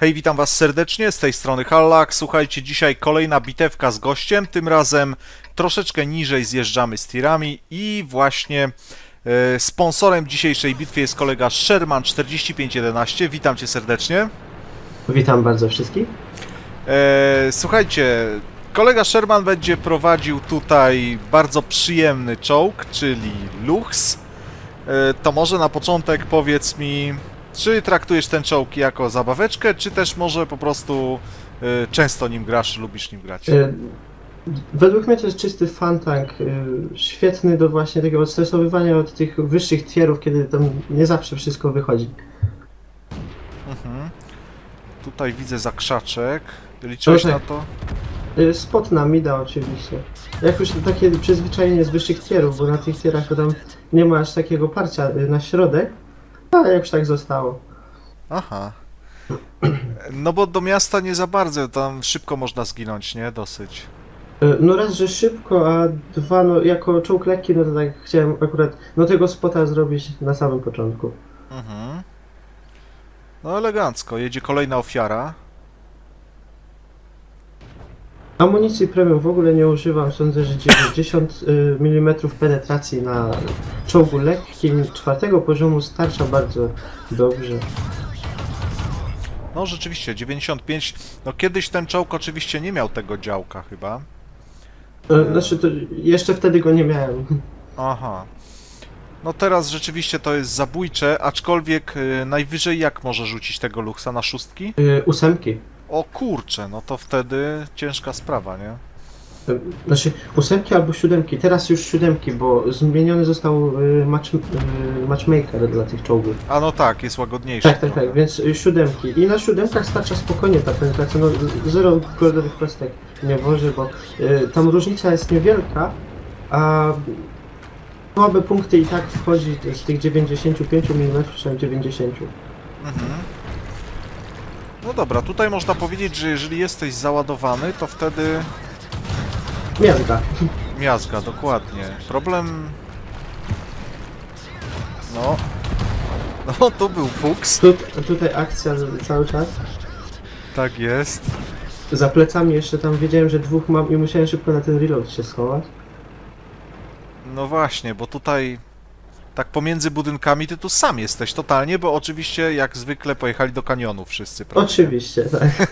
Hej, witam was serdecznie, z tej strony Hallak. Słuchajcie, dzisiaj kolejna bitewka z gościem, tym razem troszeczkę niżej zjeżdżamy z tirami i właśnie e, sponsorem dzisiejszej bitwy jest kolega Sherman4511. Witam cię serdecznie. Witam bardzo wszystkich. E, słuchajcie, kolega Sherman będzie prowadził tutaj bardzo przyjemny czołg, czyli Lux. E, to może na początek powiedz mi, czy traktujesz ten czołg jako zabaweczkę, czy też może po prostu e, często nim grasz, lubisz nim grać? E, Według mnie to jest czysty fantank, e, świetny do właśnie takiego odstresowywania od tych wyższych tierów, kiedy tam nie zawsze wszystko wychodzi. Mhm. Tutaj widzę zakrzaczek. Liczyłeś Okej. na to? E, Spot na mida oczywiście. Jak już takie przyzwyczajenie z wyższych tierów, bo na tych tierach to tam nie ma aż takiego parcia na środek, ale jak już tak zostało. Aha. No bo do miasta nie za bardzo, tam szybko można zginąć, nie? Dosyć. E, No raz, że szybko, a dwa, no jako czołg lekki, no to tak chciałem akurat no tego spota zrobić na samym początku. Mhm. No elegancko, jedzie kolejna ofiara. Amunicji premium w ogóle nie używam. Sądzę, że 90 mm penetracji na czołgu lekkim czwartego poziomu starcza bardzo dobrze. No rzeczywiście, 95. No kiedyś ten czołg oczywiście nie miał tego działka chyba. E, Znaczy, to jeszcze wtedy go nie miałem. Aha. No teraz rzeczywiście to jest zabójcze, aczkolwiek y, najwyżej jak może rzucić tego luksa na szóstki? E, Ósemki. O kurczę, no to wtedy ciężka sprawa, nie? Znaczy, ósemki albo siódemki. Teraz już siódemki, bo zmieniony został e, match, e, matchmaker dla tych czołgów. A no tak, jest łagodniejszy. Tak, tak, trochę. tak, więc siódemki. I na siódemkach starcza spokojnie ta penetracja. No, zero goldowych kostek nie woży, bo e, tam różnica jest niewielka, a słabe punkty i tak wchodzi z tych 95 mm, czy 90. Mhm. No dobra, tutaj można powiedzieć, że jeżeli jesteś załadowany, to wtedy Miazga. miazga, dokładnie. Problem... No... No, to był fuks. Tu, tutaj akcja cały czas. Tak jest. Za plecami jeszcze tam wiedziałem, że dwóch mam i musiałem szybko na ten reload się schować. No właśnie, bo tutaj tak pomiędzy budynkami ty tu sam jesteś totalnie, bo oczywiście jak zwykle pojechali do kanionu wszyscy, prawda? Oczywiście, tak.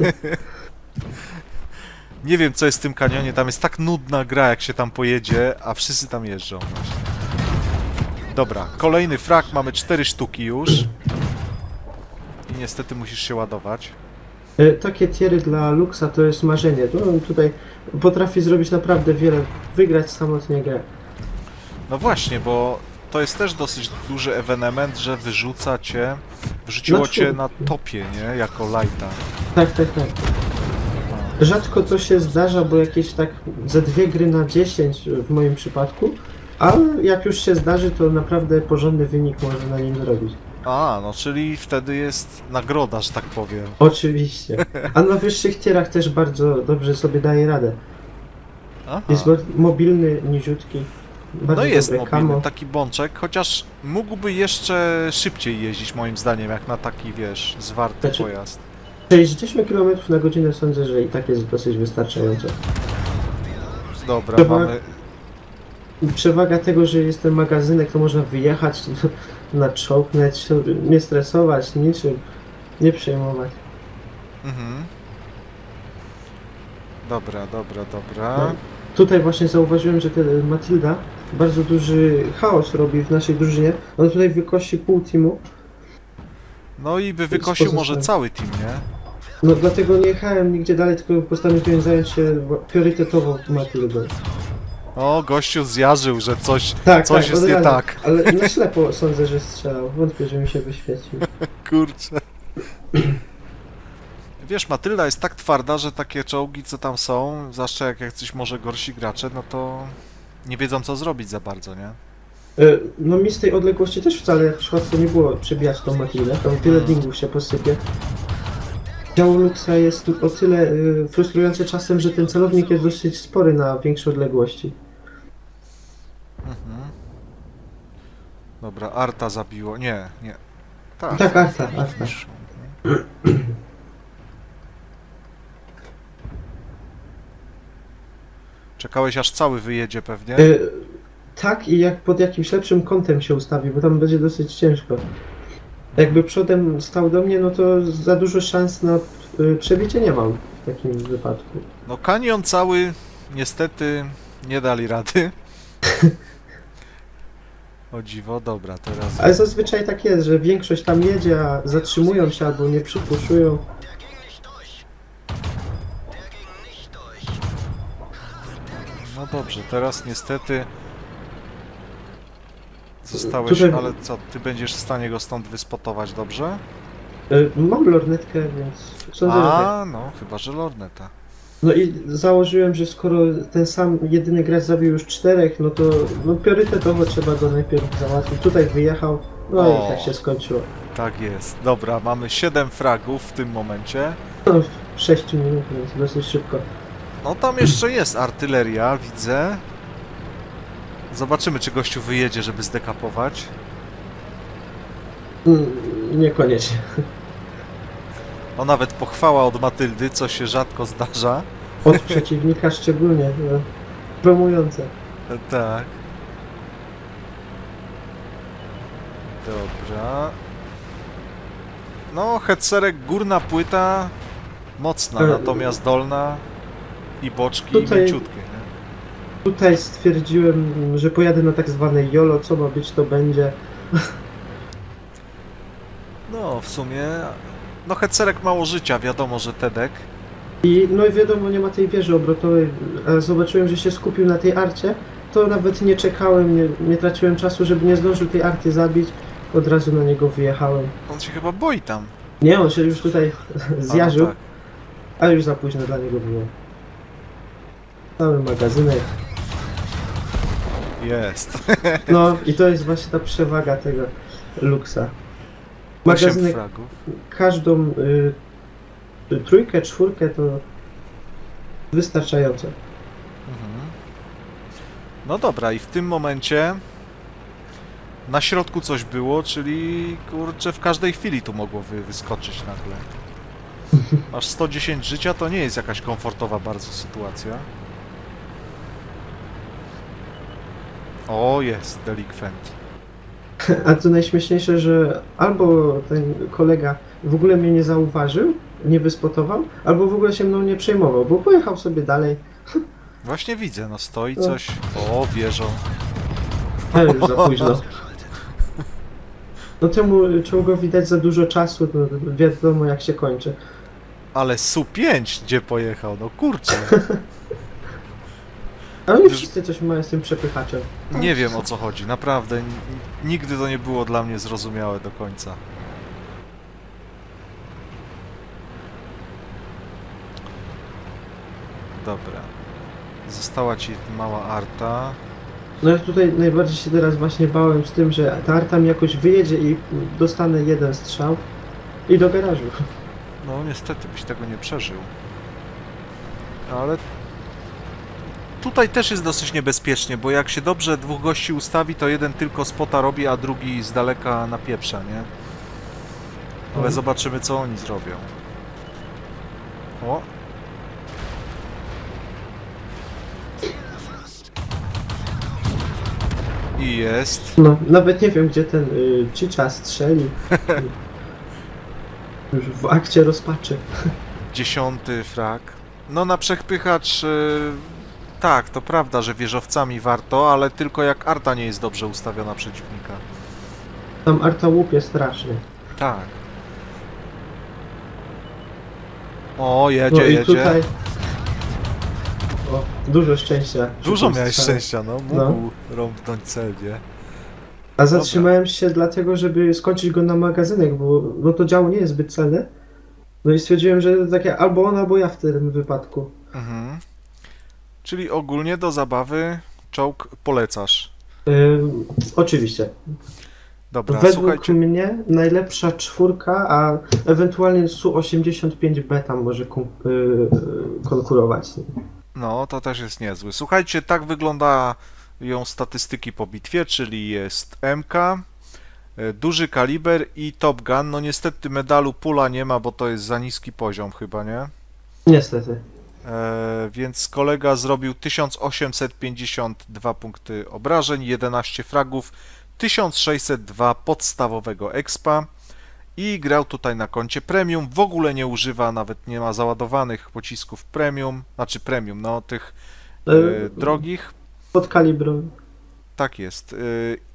Nie wiem co jest w tym kanionie, tam jest tak nudna gra jak się tam pojedzie, a wszyscy tam jeżdżą. Dobra, kolejny frak, mamy cztery sztuki już. I niestety musisz się ładować. E, Takie tiery dla Luxa to jest marzenie. No, on tutaj potrafi zrobić naprawdę wiele, wygrać samotnie grę. No właśnie, bo to jest też dosyć duży ewenement, że wyrzuca cię, wrzuciło Na cię na topie, nie? Jako lighta. Tak, tak, tak. Rzadko to się zdarza, bo jakieś tak ze dwie gry na 10 w moim przypadku, ale jak już się zdarzy, to naprawdę porządny wynik można na nim zrobić. A, no czyli wtedy jest nagroda, że tak powiem. Oczywiście. A na wyższych tierach też bardzo dobrze sobie daje radę. Aha. Jest mo- mobilny, niziutki. Bardzo No jest dobre mobilny, camo. taki bączek, chociaż mógłby jeszcze szybciej jeździć moim zdaniem, jak na taki, wiesz, zwarty Znaczy- pojazd. 60 km na godzinę sądzę, że i tak jest dosyć wystarczająco. Dobra, Chyba- mamy... Przewaga tego, że jest ten magazynek, to można wyjechać na czołg, nawet się nie stresować, niczym, nie przejmować. Mhm. Dobra, dobra, dobra. No. Tutaj właśnie zauważyłem, że ten Matilda bardzo duży chaos robi w naszej drużynie. On tutaj wykosi pół teamu. No i by wykosił może cały team, nie? No dlatego nie jechałem nigdzie dalej, tylko postanowiłem zająć się priorytetowo Matildą. O, gościu zjarzył, że coś, Tak, coś tak, jest od nie razu. tak. Ale na ślepo sądzę, że strzelał. Wątpię, że mi się wyświecił. Kurczę. Wiesz, Matylda jest tak twarda, że takie czołgi, co tam są, zwłaszcza jak jacyś może gorsi gracze, no to nie wiedzą co zrobić za bardzo, nie? E, No mi z tej odległości też wcale łatwo nie było przebijać tą Matildę. Tam tyle dingów się posypie. Działo Luxa jest o tyle y, frustrujące czasem, że ten celownik jest dosyć spory na większe odległości. Mhm. Dobra, Arta zabiło. Nie, nie. Tak, Tak, Arta, Arta. Czekałeś aż cały wyjedzie pewnie? Y, tak i jak pod jakimś lepszym kątem się ustawi, bo tam będzie dosyć ciężko. Jakby przodem stał do mnie, no to za dużo szans na y, przebicie nie mam w takim wypadku. No kanion cały niestety nie dali rady. O dziwo, dobra, teraz... Ale zazwyczaj tak jest, że większość tam jedzie, a zatrzymują się albo nie przypuszują. No dobrze, teraz niestety... Zostałeś, Tutaj- ale co, ty będziesz w stanie go stąd wyspotować, dobrze? Y, mam lornetkę, więc sądzę, że tak. A, no, chyba, że lorneta. No i założyłem, że skoro ten sam jedyny gracz zabił już czterech, no to no priorytetowo trzeba go najpierw załatwić. Tutaj wyjechał, no O. i tak się skończyło. Tak jest. Dobra, mamy 7 fragów w tym momencie. No, w 6 minut, więc dosyć szybko. No tam jeszcze jest artyleria, widzę. Zobaczymy, czy gościu wyjedzie, żeby zdekapować. Mm, Niekoniecznie. No nawet pochwała od Matyldy, co się rzadko zdarza. Od przeciwnika szczególnie. No, promujące. Tak. Dobra. No, hetserek górna płyta mocna, E, natomiast dolna i boczki tutaj- mięciutkie, nie? Tutaj stwierdziłem, że pojadę na tak zwane YOLO, co ma być, to będzie. No, w sumie... No, hetserek mało życia, wiadomo, że Tedek. I no i wiadomo, nie ma tej wieży obrotowej. Zobaczyłem, że się skupił na tej arcie, to nawet nie czekałem, nie, nie traciłem czasu, żeby nie zdążył tej arty zabić. Od razu na niego wyjechałem. On się chyba boi tam. Nie, on się już tutaj A, zjarzył, No, tak. ale już za późno dla niego było. Cały magazynek. Jest. No i to jest właśnie ta przewaga tego Luxa. 8 Magazynek fragów. każdą y, trójkę, czwórkę to wystarczająco. Mhm. No dobra, i w tym momencie na środku coś było, czyli kurczę, w każdej chwili tu mogło wy, wyskoczyć nagle. Aż 110 życia to nie jest jakaś komfortowa bardzo sytuacja. O, jest delikwent. A co najśmieszniejsze, że albo ten kolega w ogóle mnie nie zauważył, nie wyspotował, albo w ogóle się mną nie przejmował, bo pojechał sobie dalej, Właśnie widzę, no stoi No. coś. O, wieżą. ale już za późno. No temu czołgowi dać za dużo czasu, to wiadomo jak się kończy. Ale Su-5 gdzie pojechał? No kurczę. A oni Już- wszyscy coś mają z tym przepychaczem. Nie wiem o co chodzi, naprawdę. n- Nigdy to nie było dla mnie zrozumiałe do końca. Dobra. Została ci mała arta. No ja tutaj najbardziej się teraz właśnie bałem z tym, że ta arta mi jakoś wyjedzie i dostanę jeden strzał i do garażu. No niestety byś tego nie przeżył. Ale tutaj też jest dosyć niebezpiecznie, bo jak się dobrze dwóch gości ustawi, to jeden tylko spota robi, a drugi z daleka napieprza, nie? Ale Mhm. zobaczymy co oni zrobią. O! I jest. No, nawet nie wiem, gdzie ten y, Chicha strzeli. Już w akcie rozpaczy. Dziesiąty frag. No na przechpychacz... y, tak, to prawda, że wieżowcami warto, ale tylko jak arta nie jest dobrze ustawiona przeciwnika. Tam Arta łupie strasznie. Tak. O, jedzie, No i jedzie. tutaj... O, dużo szczęścia. Dużo miałeś strzale. szczęścia, no. No. Mógł rąbnąć cel, nie? A zatrzymałem się dlatego, żeby skończyć go na magazynek, bo no to działo nie jest zbyt celne. No i stwierdziłem, że to takie albo on, albo ja w tym wypadku. Mhm. Czyli ogólnie do zabawy czołg polecasz. Ym, oczywiście. Dobra, Według słuchajcie. mnie najlepsza czwórka, a ewentualnie Su-85B tam może y, konkurować. No, to też jest niezły. Słuchajcie, tak wyglądają statystyki po bitwie, czyli jest MK, e, duży kaliber i Top Gun. No niestety medalu pula nie ma, bo to jest za niski poziom chyba, nie? Niestety. E, więc kolega zrobił 1852 punkty obrażeń, 11 fragów, 1602 podstawowego expa i grał tutaj na koncie premium. W ogóle nie używa, nawet nie ma załadowanych pocisków premium, znaczy premium, no tych E, drogich. Pod kalibrem. Tak jest.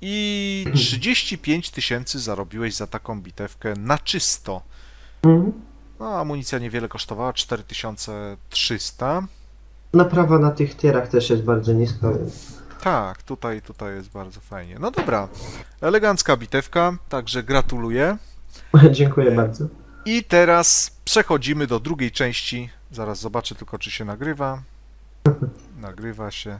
I 35 tysięcy zarobiłeś za taką bitewkę na czysto. Mhm. No, amunicja niewiele kosztowała, 4300. Naprawa na tych tierach też jest bardzo niska, więc Tak, tutaj, tutaj jest bardzo fajnie. No dobra, elegancka bitewka, także gratuluję. dziękuję E, bardzo. I teraz przechodzimy do drugiej części. Zaraz zobaczę tylko, czy się nagrywa. Nagrywa się.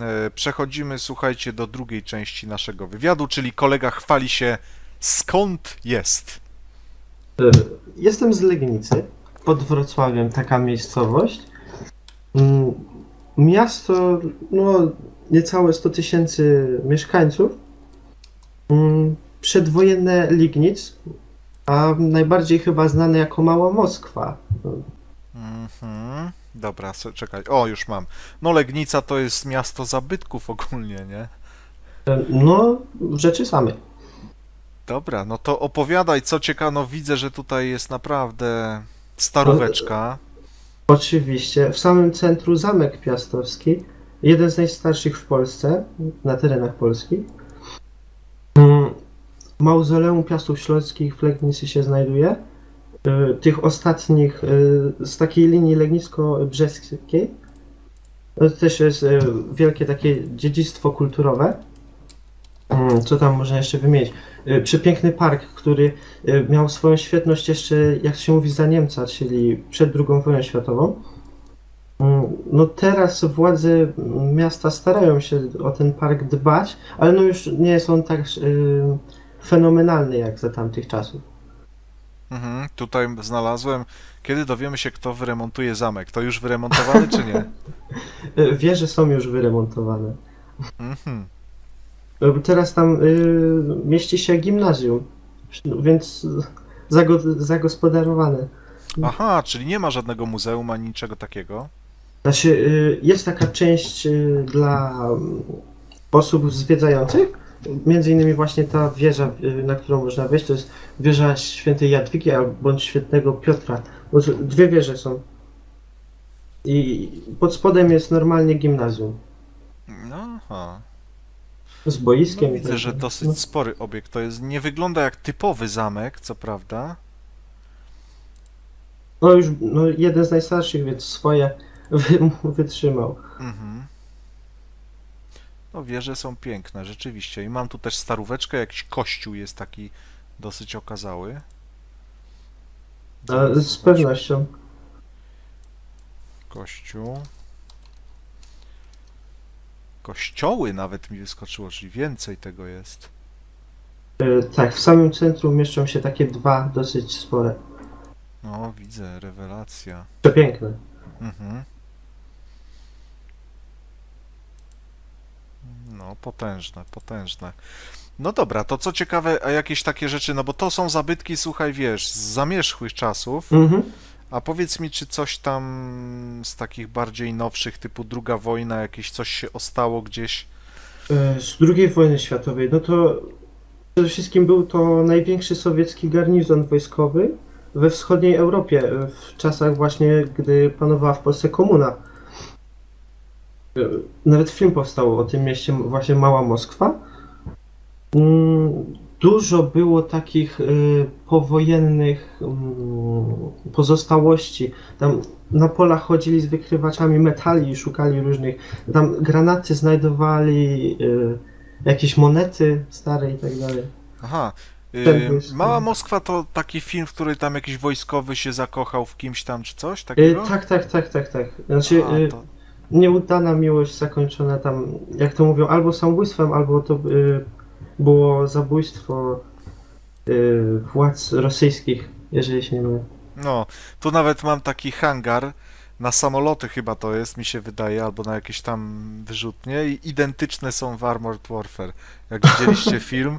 E, Przechodzimy, słuchajcie, do drugiej części naszego wywiadu, czyli kolega chwali się skąd jest. E, Jestem z Legnicy, pod Wrocławiem, taka miejscowość. Mm, Miasto, no, niecałe 100 tysięcy mieszkańców. Mm, Przedwojenne Lignic, a najbardziej chyba znane jako Mała Moskwa. Mhm. Dobra, czekaj. O, już mam. No, Legnica to jest miasto zabytków ogólnie, nie? E, No, rzeczy samej. Dobra, no to opowiadaj, co ciekawe. No, widzę, że tutaj jest naprawdę staróweczka. Oczywiście, w samym centrum Zamek Piastowski, jeden z najstarszych w Polsce, na terenach Polski. Mm, Mauzoleum Piastów Śląskich w Legnicy się znajduje. Y, Tych ostatnich y, z takiej linii legnicko-brzeskiej. To też jest y, wielkie takie dziedzictwo kulturowe. Mm, Co tam można jeszcze wymienić? Y, Przepiękny park, który y, miał swoją świetność jeszcze, jak się mówi, za Niemca, czyli przed II wojną światową. Mm, No teraz władze miasta starają się o ten park dbać, ale no już nie jest on tak y, fenomenalny jak za tamtych czasów. Mhm, tutaj znalazłem. Kiedy dowiemy się, kto wyremontuje zamek? To już wyremontowany, czy nie? Wieże są już wyremontowane. Mhm. Teraz tam y, mieści się gimnazjum, więc zago, zagospodarowane. Aha, czyli nie ma żadnego muzeum ani niczego takiego. Znaczy, y, jest taka część y, dla mm, osób zwiedzających. Między innymi właśnie ta wieża, y, na którą można wejść, to jest wieża świętej Jadwigi bądź świętego Piotra. Dwie wieże są. I pod spodem jest normalnie gimnazjum. No, aha. Z boiskiem. No, i tak widzę, że dosyć No, spory obiekt. To jest, nie wygląda jak typowy zamek, co prawda. no już no, jeden z najstarszych, więc swoje wy, wytrzymał. Mhm. No wieże są piękne, rzeczywiście. I mam tu też staróweczkę, jakiś kościół jest taki dosyć okazały. Z pewnością. Kościół. Kościoły nawet mi wyskoczyło, czyli więcej tego jest. Y, Tak, w samym centrum mieszczą się takie dwa dosyć spore. No, widzę, rewelacja. Przepiękne. Mhm. No, potężne, potężne. No dobra, to co ciekawe, a jakieś takie rzeczy, no bo to są zabytki, słuchaj, wiesz, z zamierzchłych czasów, Mhm. A powiedz mi, czy coś tam z takich bardziej nowszych, typu druga wojna, jakieś coś się ostało gdzieś? E, Z II wojny światowej, no to przede wszystkim był to największy sowiecki garnizon wojskowy we wschodniej Europie, e, w czasach właśnie, gdy panowała w Polsce komuna. E, Nawet film powstał o tym mieście, właśnie Mała Moskwa. Dużo było takich e, powojennych mm, pozostałości. Tam na polach chodzili z wykrywaczami metali i szukali różnych tam granaty znajdowali, y, jakieś monety stare i tak dalej. Aha, y. Mała Moskwa to taki film, w którym tam jakiś wojskowy się zakochał w kimś tam, czy coś Y, takiego? tak, tak, tak, tak, tak. Znaczy, y, to... nieudana miłość zakończona tam, jak to mówią, albo samobójstwem, albo to y, było zabójstwo y, władz rosyjskich, jeżeli się nie mylę. No, tu nawet mam taki hangar na samoloty chyba to jest, mi się wydaje, albo na jakieś tam wyrzutnie i identyczne są w Armored Warfare. Jak widzieliście film,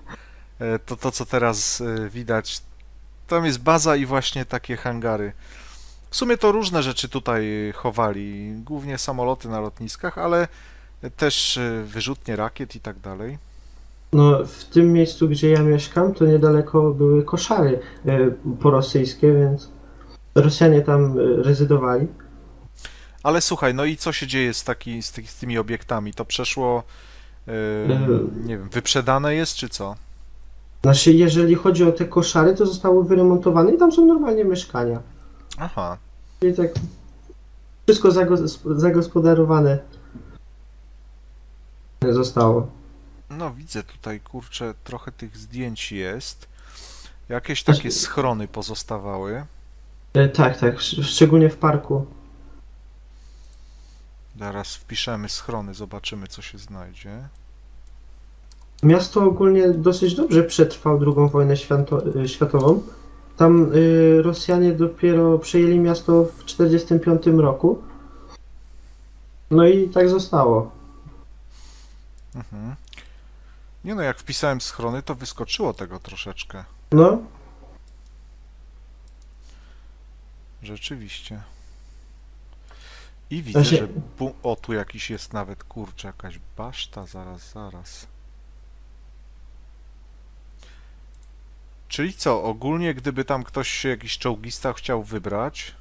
e, to to co teraz e, widać, tam jest baza i właśnie takie hangary. W sumie to różne rzeczy tutaj chowali, głównie samoloty na lotniskach, ale też y, wyrzutnie rakiet i tak dalej. No, w tym miejscu, gdzie ja mieszkam, to niedaleko były koszary e, porosyjskie, więc Rosjanie tam e, rezydowali. Ale słuchaj, no i co się dzieje z, taki, z, ty, z tymi obiektami? To przeszło, Y- nie wiem, wyprzedane jest, czy co? Znaczy, jeżeli chodzi o te koszary, to zostały wyremontowane i tam są normalnie mieszkania. Aha, Czyli tak wszystko zagos- zagospodarowane zostało. No widzę tutaj, kurczę, trochę tych zdjęć jest. Jakieś Znaczy- takie schrony pozostawały. E, tak, tak, sz- szczególnie w parku. Zaraz wpiszemy schrony, zobaczymy, co się znajdzie. Miasto ogólnie dosyć dobrze przetrwał II wojnę święto- e, światową. Tam y, Rosjanie dopiero przejęli miasto w 1945 roku. No i tak zostało. Mhm. Nie no, jak wpisałem schrony, to wyskoczyło tego troszeczkę. No, Rzeczywiście. I widzę, Właśnie- że... Bu- o, tu jakiś jest nawet, kurczę, jakaś baszta, zaraz, zaraz. Czyli co, ogólnie gdyby tam ktoś się, jakiś czołgista chciał wybrać,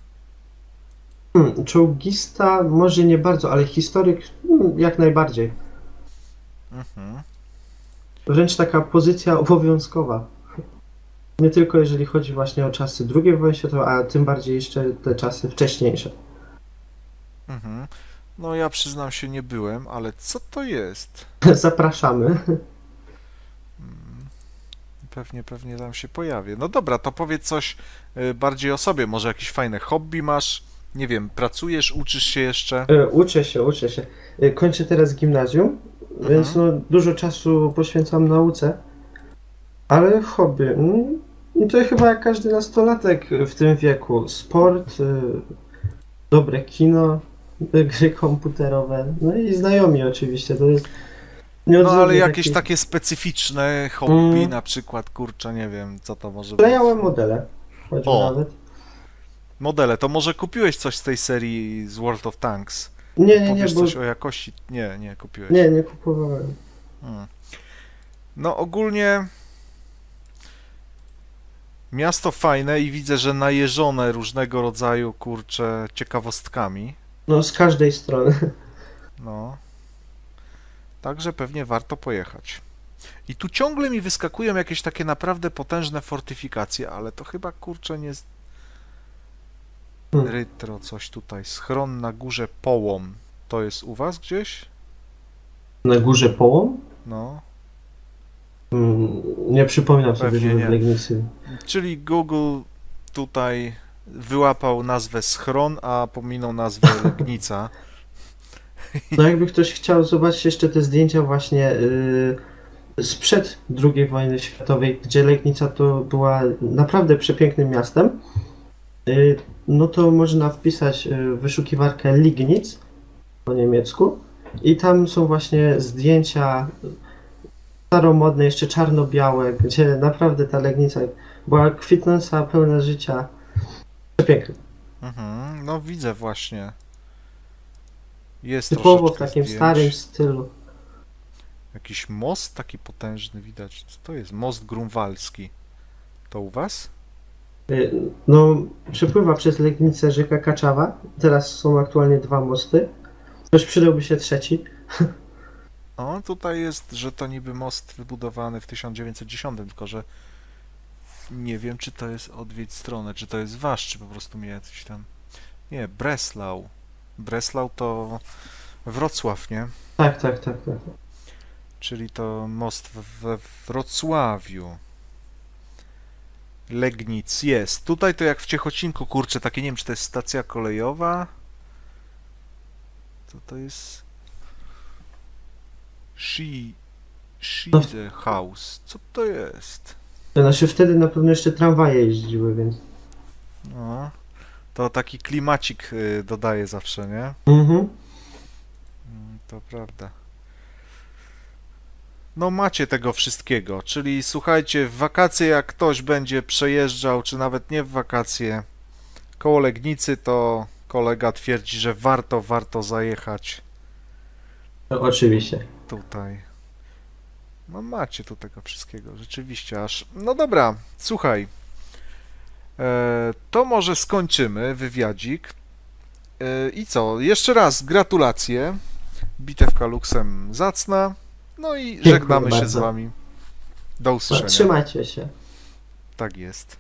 hmm, czołgista może nie bardzo, ale historyk hmm, jak najbardziej. mhm. Wręcz taka pozycja obowiązkowa. Nie tylko jeżeli chodzi właśnie o czasy II wojny światowej, a tym bardziej jeszcze te czasy wcześniejsze. Mhm. No ja przyznam się, nie byłem, ale co to jest? Zapraszamy. Mm, Pewnie, pewnie tam się pojawię. No dobra, to powiedz coś y, bardziej o sobie. Może jakieś fajne hobby masz? Nie wiem, pracujesz, uczysz się jeszcze? E, Uczę się, uczę się. E, Kończę teraz gimnazjum, więc no, dużo czasu poświęcam nauce. Ale hobby. No to chyba jak każdy nastolatek w tym wieku. Sport, y, dobre kino, gry komputerowe, no i znajomi oczywiście. To jest No ale jakieś taki- takie specyficzne hobby, Mm. na przykład, kurczę, nie wiem, co to może być. Klejałem modele. Choćby O. nawet. Modele, to może kupiłeś coś z tej serii z World of Tanks? Nie, nie, nie, Powiesz bo coś o jakości? Nie, nie kupiłeś. nie, nie kupowałem. Hmm. No ogólnie miasto fajne i widzę, że najeżone różnego rodzaju, kurcze, ciekawostkami. No z każdej strony. No. Także pewnie warto pojechać. I tu ciągle mi wyskakują jakieś takie naprawdę potężne fortyfikacje, ale to chyba kurczę nie. Hmm. Rytro, coś tutaj. Schron na górze Połom. To jest u was gdzieś? Na górze połom? No. Mm, Nie przypominam sobie, żeby nie. Legnicy. Czyli Google tutaj wyłapał nazwę Schron, a pominął nazwę Legnica. No jakby ktoś chciał zobaczyć jeszcze te zdjęcia właśnie yy, sprzed II wojny światowej, gdzie Legnica to była naprawdę przepięknym miastem, no to można wpisać w wyszukiwarkę Lignitz po niemiecku i tam są właśnie zdjęcia staromodne, jeszcze czarno-białe, gdzie naprawdę ta Legnica była kwitnąca, pełna życia. Przepiękna. Mhm, no widzę właśnie. Jest Typowo w takim zdjęć. starym stylu. Jakiś most taki potężny widać. Co to jest? Most grunwaldzki. To u was? Y, No, przepływa przez Legnicę rzeka Kaczawa. Teraz są aktualnie dwa mosty. Też przydałby się trzeci. O, tutaj jest, że to niby most wybudowany w 1910, tylko że nie wiem, czy to jest odwiedź stronę, czy to jest wasz, czy po prostu mnie jakiś tam... Nie, Breslau. Breslau to Wrocław, nie? Tak, tak, tak, tak. Czyli to most we Wrocławiu. Legnic jest. Tutaj to jak w Ciechocinku, kurczę, takie nie wiem, czy to jest stacja kolejowa. Co to jest? Shi... Schize House. Co to jest? To znaczy wtedy na pewno jeszcze tramwaje jeździły, więc. No. To taki klimacik y, dodaje zawsze, nie? Mhm. Mm, To prawda. No macie tego wszystkiego, czyli słuchajcie, w wakacje jak ktoś będzie przejeżdżał, czy nawet nie w wakacje, koło Legnicy, to kolega twierdzi, że warto, warto zajechać No, oczywiście. tutaj. No macie tu tego wszystkiego, rzeczywiście aż. No dobra, słuchaj. E, to może skończymy wywiadzik. E, I co? Jeszcze raz gratulacje. Bitewka luksem zacna. No i Dziękuję żegnamy się z bardzo. wami. Do usłyszenia. trzymajcie się. Tak jest.